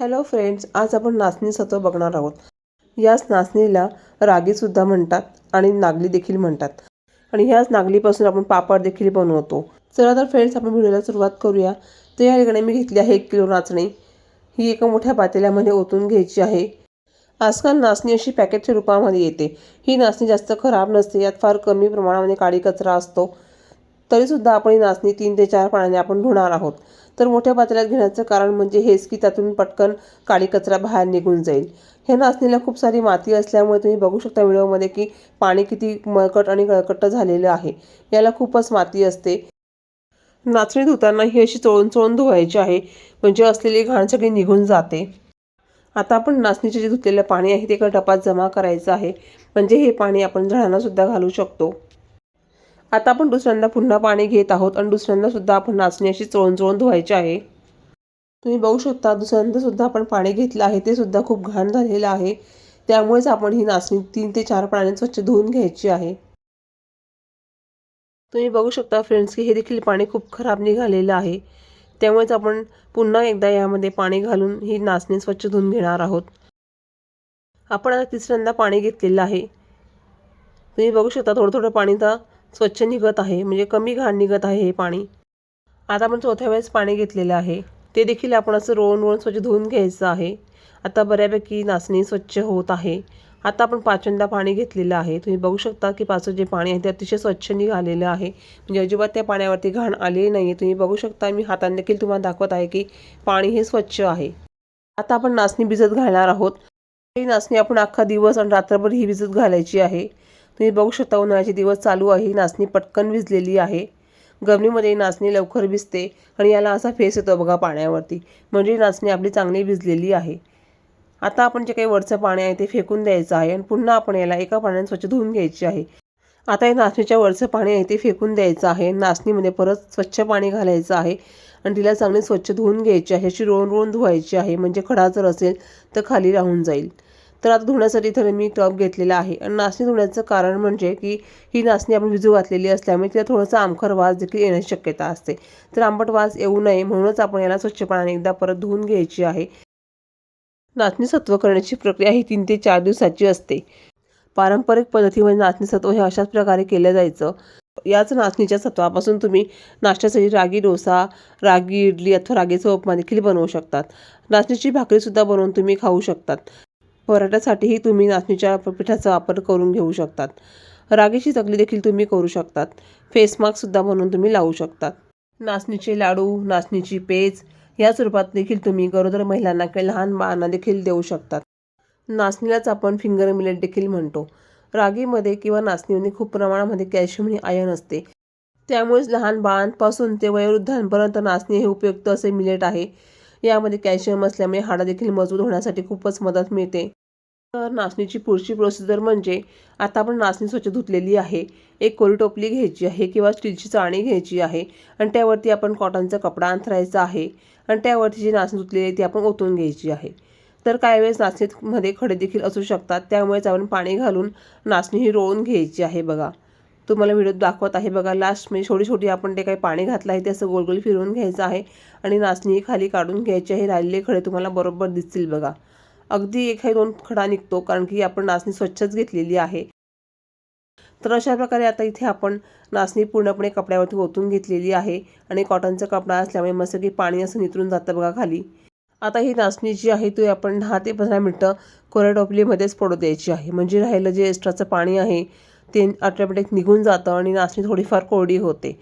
Hello friends आज आपण नाचणी सत्व बघणार आहोत. याच नाचणीला रागीसुद्धा म्हणतात आणि नागली देखील म्हणतात. आणि ह्याच नागलीपासून आपण पापड देखील बनवतो. चला तर फ्रेंड्स आपण व्हिडिओला सुरुवात करूया. तर या ठिकाणी मी घेतली आहे एक किलो नाचणी. ही एका मोठ्या पातेल्यामध्ये ओतून घ्यायची आहे. आजकाल नाचणी अशी पॅकेटच्या रूपामध्ये येते. ही नाचणी जास्त खराब नसते यात फार कमी प्रमाणामध्ये काळी कचरा असतो. तरीसुद्धा आपण ही नाचणी तीन ते चार पाण्याने आपण धुणार आहोत. तर मोठ्या पातळ्यात घेण्याचं कारण म्हणजे हेच की त्यातून पटकन काळी कचरा बाहेर निघून जाईल. हे नाचणीला खूप सारी माती असल्यामुळे तुम्ही बघू शकता व्हिडिओमध्ये की पाणी किती मळकट आणि गळकट झालेलं आहे. याला खूपच माती असते. नाचणी धुताना ही अशी चोळून चोळून धुवायची आहे. म्हणजे असलेली घाण सगळी निघून जाते. आता आपण नाचणीचे जे धुतलेलं पाणी आहे ते एका टपात जमा करायचं आहे. म्हणजे हे पाणी आपण झाडांनासुद्धा घालू शकतो. आता आपण दुसऱ्यांदा पुन्हा पाणी घेत आहोत आणि दुसऱ्यांदा सुद्धा आपण नाचणी अशी चोळून चोळून धुवायची आहे. तुम्ही बघू शकता दुसऱ्यांदा सुद्धा आपण पाणी घेतलं आहे ते सुद्धा खूप घाण झालेलं आहे. त्यामुळेच आपण ही नाचणी तीन ते चार पाण्याने स्वच्छ धुवून घ्यायची आहे. तुम्ही बघू शकता फ्रेंड्स की हे देखील पाणी खूप खराब निघालेलं आहे. त्यामुळेच आपण पुन्हा एकदा यामध्ये पाणी घालून ही नाचणी स्वच्छ धुवून घेणार आहोत. आपण आता तिसऱ्यांदा पाणी घेतलेलं आहे. तुम्ही बघू शकता थोडं थोडं पाणी तर स्वच्छ निघत आहे म्हणजे कमी घाण निघत आहे हे पाणी. आता आपण चौथ्या वेळेस पाणी घेतलेलं आहे. ते देखील आपण असं रोवून रोवून स्वच्छ धुवून घ्यायचं आहे. आता बऱ्यापैकी नाचणी स्वच्छ होत आहे. आता आपण पाचव्यांदा पाणी घेतलेलं आहे. तुम्ही बघू शकता की पाचवं जे पाणी आहे ते अतिशय स्वच्छ निघालेलं आहे. म्हणजे अजिबात त्या पाण्यावरती घाण आलेली नाही आहे तुम्ही बघू शकता मी हाताने देखील तुम्हाला दाखवत आहे की पाणी हे स्वच्छ आहे. आता आपण नाचणी भिजत घालणार आहोत. ही नाचणी आपण अख्खा दिवस आणि रात्रभर ही भिजत घालायची आहे. तुम्ही बघू शकता उन्हाळ्याचे दिवस चालू आहे. ही नाचणी पटकन भिजलेली आहे. गरमीमध्ये नाचणी लवकर भिजते आणि याला असा फेस येतो बघा पाण्यावरती. म्हणजे नाचणी आपली चांगली भिजलेली आहे. आता आपण जे काही वरचं पाणी आहे ते फेकून द्यायचं आहे आणि पुन्हा आपण याला एका पाण्याने स्वच्छ धुवून घ्यायची आहे. आता या नाचणीच्या वरचं पाणी आहे ते फेकून द्यायचं आहे. नाचणीमध्ये परत स्वच्छ पाणी घालायचं आहे आणि तिला चांगली स्वच्छ धुवून घ्यायची आहे. अशी रोवून रोवून धुवायची आहे. म्हणजे खडा जर असेल तर खाली राहून जाईल. तर आता धुण्यासाठी इथं मी टॉप घेतलेला आहे. आणि नाचणी धुण्याचं कारण म्हणजे की ही नाचणी आपण भिजू घातलेली असल्यामुळे तिला थोडंसं आमखर वास देखील येण्याची शक्यता असते. तर आंबट वास येऊ नये म्हणूनच आपण याला स्वच्छ पाण्याने एकदा परत धुवून घ्यायची आहे. नाचणी सत्व करण्याची प्रक्रिया ही तीन ते चार दिवसाची असते. पारंपरिक पद्धतीमध्ये नाचणी सत्व हे अशाच प्रकारे केलं जायचं. याच नाचणीच्या सत्वापासून तुम्ही नाश्त्यासाठी रागी डोसा रागी इडली अथवा रागीचा उपमा देखील बनवू शकतात. नाचणीची भाकरीसुद्धा बनवून तुम्ही खाऊ शकतात. पराठ्यासाठीही तुम्ही नाचणीच्या पिठाचा वापर करून घेऊ शकतात. रागेची चकली देखील तुम्ही करू शकतात. फेस मास्कसुद्धा बनवून तुम्ही लावू शकतात. नाचणीचे लाडू नाचणीची पेज या स्वरूपात देखील तुम्ही गरोदर महिलांना किंवा लहान बाळांना देखील देऊ शकतात. नाचणीलाच आपण फिंगर मिलेट देखील म्हणतो. रागीमध्ये किंवा नाचणीमध्ये खूप प्रमाणामध्ये कॅल्शियम आणि आयर्न असते. त्यामुळेच लहान बाळांपासून ते वयोवृद्धांपर्यंत नाचणी हे उपयुक्त असे मिलेट आहे. यामध्ये कॅल्शियम असल्यामुळे हाडं देखील मजबूत होण्यासाठी खूपच मदत मिळते. तर नाचणीची पुढची प्रोसिजर म्हणजे आता आपण नाचणी स्वच्छ धुतलेली आहे. एक कोरी टोपली घ्यायची आहे किंवा स्टीलची चाळणी घ्यायची आहे आणि त्यावरती आपण कॉटनचा कपडा अंथरायचा आहे आणि त्यावरती जी नाचणी धुतलेली आहे ती आपण ओतून घ्यायची आहे. तर काही वेळेस नाचणीमध्ये खडे देखील असू शकतात. त्यामुळेच आपण पाणी घालून नाचणी ही रोवून घ्यायची आहे बघा. तुम्हाला व्हिडिओ दाखवत आहे बघा. लास्ट म्हणजे छोटी छोटी आपण ते काही पाणी घातलं आहे ते असं गोलगोल फिरवून घ्यायचं आहे आणि नाचणी खाली काढून घ्यायची आहे. राहिलेले खडे तुम्हाला बरोबर दिसतील बघा. अगदी एक दोन खडा निघतो कारण की आपण नाचणी स्वच्छच घेतलेली आहे. तर अशा प्रकारे आता इथे आपण नाचणी पूर्णपणे कपड्यावरती ओतून घेतलेली आहे आणि कॉटनचा कपडा असल्यामुळे मस्त की पाणी असं नितरून जातं बघा खाली. आता ही नाचणी जी आहे ती आपण दहा ते पंधरा मिनटं कोरड्या टोपलीमध्येच पडू द्यायची आहे. म्हणजे राहिलं जे एक्स्ट्राचं पाणी आहे ते ऑटोमॅटिक निघून जातं आणि नाचणी थोडीफार कोरडी होते.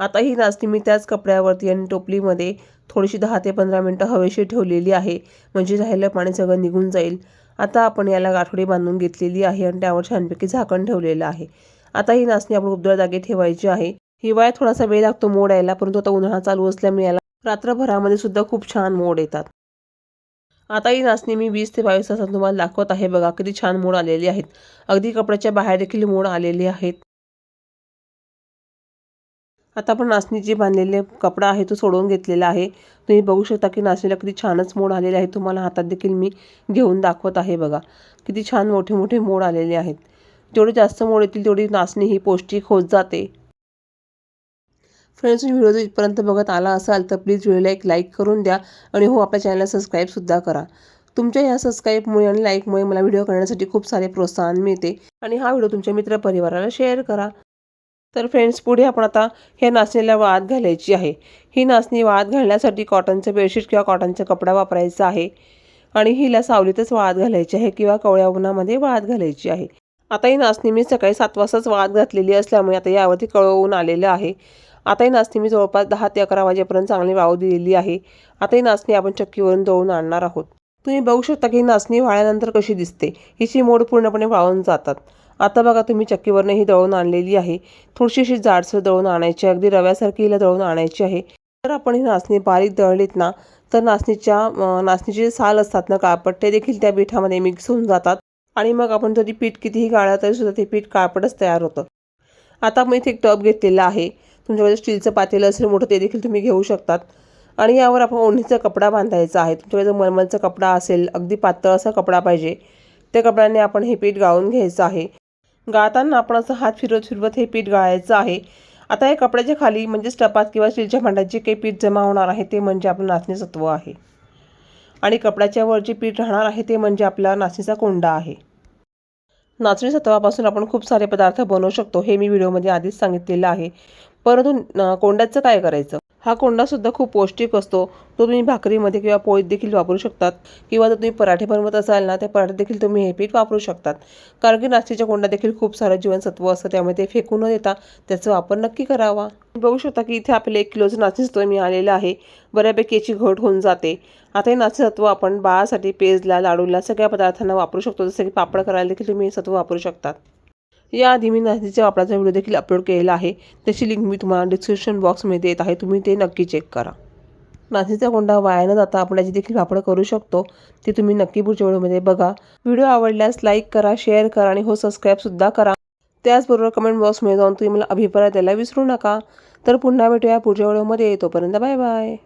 आता ही नाचणी मी त्याच कपड्यावरती आणि टोपलीमध्ये थोडीशी दहा ते पंधरा मिनटं हवेशीर ठेवलेली आहे. म्हणजे राहिलं पाणी सगळं निघून जाईल. आता आपण याला गाठोडी बांधून घेतलेली आहे आणि त्यावर छानपैकी झाकण ठेवलेलं आहे. आता ही नाचणी आपण उबदार जागी ठेवायची आहे. हिवाळ्यात थोडासा वेळ लागतो मोड यायला परंतु आता उन्हाळा चालू असल्यामुळे याला रात्रभरामध्ये सुद्धा खूप छान मोड येतात. आता ही नाचणी मी वीस ते बावीस तासात तुम्हाला दाखवत आहे बघा किती छान मोड आलेली आहेत. अगदी कपड्याच्या बाहेर देखील मोड आलेले आहेत. आता आपण नाचणी जी बांधलेले कपडा आहे तो सोडवून घेतलेला आहे. तुम्ही बघू शकता की नाचणीला किती छानच मोड आलेले आहे तुम्हाला हातात देखील मी घेऊन दाखवत आहे बघा. किती छान मोठे मोठे मोड आलेले आहेत. जेवढे जास्त मोड येतील तेवढी नाचणी ही पौष्टिक होत जाते. फ्रेंड्स तुम्ही व्हिडिओ इथपर्यंत बघत आला असाल तर प्लीज व्हिडिओला एक लाईक करून द्या आणि हो आपल्या चॅनलला सबस्क्राईबसुद्धा करा. तुमच्या या सबस्क्राईबमुळे आणि लाईकमुळे मला व्हिडिओ करण्यासाठी खूप सारे प्रोत्साहन मिळते आणि हा व्हिडिओ तुमच्या मित्रपरिवाराला शेअर करा. तर फ्रेंड्स पुढे आपण आता ह्या नाचणीला वाद घालायची आहे. ही नाचणी वाद घालण्यासाठी कॉटनचं बेडशीट किंवा कॉटनचा कपडा वापरायचा आहे आणि हिला सावलीतच वाद घालायची आहे किंवा कवळ्या उन्हामध्ये वाद घालायची आहे. आता ही नाचणी मी सकाळी सात वाजताच वाद घातलेली असल्यामुळे आता यावरती कळवून आलेलं आहे. आताही नाचणी मी जवळपास दहा ते अकरा वाजेपर्यंत चांगली वाळू दिलेली आहे. आता ही नाचणी आपण चक्कीवरून दळून आणणार आहोत. तुम्ही बघू शकता की नाचणी वाळल्यानंतर कशी दिसते. हिची मोड पूर्णपणे वाळून जातात. आता बघा तुम्ही चक्कीवरनं ही दळून आणलेली आहे. थोडीशी अशी जाडसर दळून आणायची आहे. अगदी रव्यासारखी हिला दळून आणायची आहे. तर आपण ही नाचणी बारीक दळलीत ना तर नाचणीच्या नाचणीचे जे साल असतात ना काळपट ते देखील त्या पिठामध्ये मिक्स होऊन जातात. आणि मग आपण जरी पीठ कितीही गाळलं तरी सुद्धा ते पीठ काळपटच तयार होतं. आता मी इथे एक टब घेतलेला आहे. तुमच्याकडे स्टीलचं पातेलं असेल मोठं ते देखील तुम्ही घेऊ शकतात. आणि यावर आपण ओढणीचा कपडा बांधायचा आहे. तुमच्याकडे जर मलमलचा कपडा असेल अगदी पातळ असा कपडा पाहिजे. त्या कपड्याने आपण हे पीठ गाळून घ्यायचं आहे. गाळताना आपण असं हात फिरवत फिरवत हे पीठ गाळायचं आहे. आता या कपड्याच्या खाली म्हणजे टपात किंवा स्टीलच्या भांड्यात जे काही पीठ जमा होणार आहे ते म्हणजे आपलं नाचणी सत्व आहे. आणि कपड्याच्या वर जे पीठ राहणार आहे ते म्हणजे आपला नाचणीचा कोंडा आहे. नाचणी सत्वापासून आपण खूप सारे पदार्थ बनवू शकतो हे मी व्हिडिओमध्ये आधीच सांगितलेलं आहे. परंतु कोंड्याचं काय करायचं? हा कोंडासुद्धा खूप पौष्टिक असतो. तो तुम्ही भाकरीमध्ये किंवा पोळीत देखील वापरू शकतात. किंवा जर तुम्ही पराठे बनवत असाल ना त्या पराठे देखील तुम्ही हे पीठ वापरू शकतात. कारण की नाचणीच्या कोंडा देखील खूप सारं जीवनसत्व असतं त्यामुळे ते फेकू न देता त्याचा वापर नक्की करावा. बघू शकता की इथे आपले एक किलोचं नाचणी मी आलेलं आहे. बऱ्यापैकी याची घट होऊन जाते. आता हे नाचणी आपण बाळासाठी पेजला लाडूला सगळ्या पदार्थांना वापरू शकतो. जसं की पापड करायला देखील तुम्ही हे सत्व वापरू शकतात. याआधी मी नाचणीच्या वापराचा व्हिडिओ देखील अपलोड केलेला आहे. त्याची लिंक मी तुम्हाला डिस्क्रिप्शन बॉक्समध्ये देत आहे. तुम्ही ते नक्की चेक करा. नाचणीचा कोंडा वाया न जाता आपण याची देखील वापर करू शकतो. ते तुम्ही नक्की पुढच्या व्हिडिओमध्ये बघा. व्हिडिओ आवडल्यास लाईक करा शेअर करा आणि हो सबस्क्राईबसुद्धा करा. त्याचबरोबर कमेंट बॉक्समध्ये जाऊन तुम्ही मला अभिप्राय द्यायला विसरू नका. तर पुन्हा भेटूया पुढच्या व्हिडिओमध्ये तोपर्यंत बाय बाय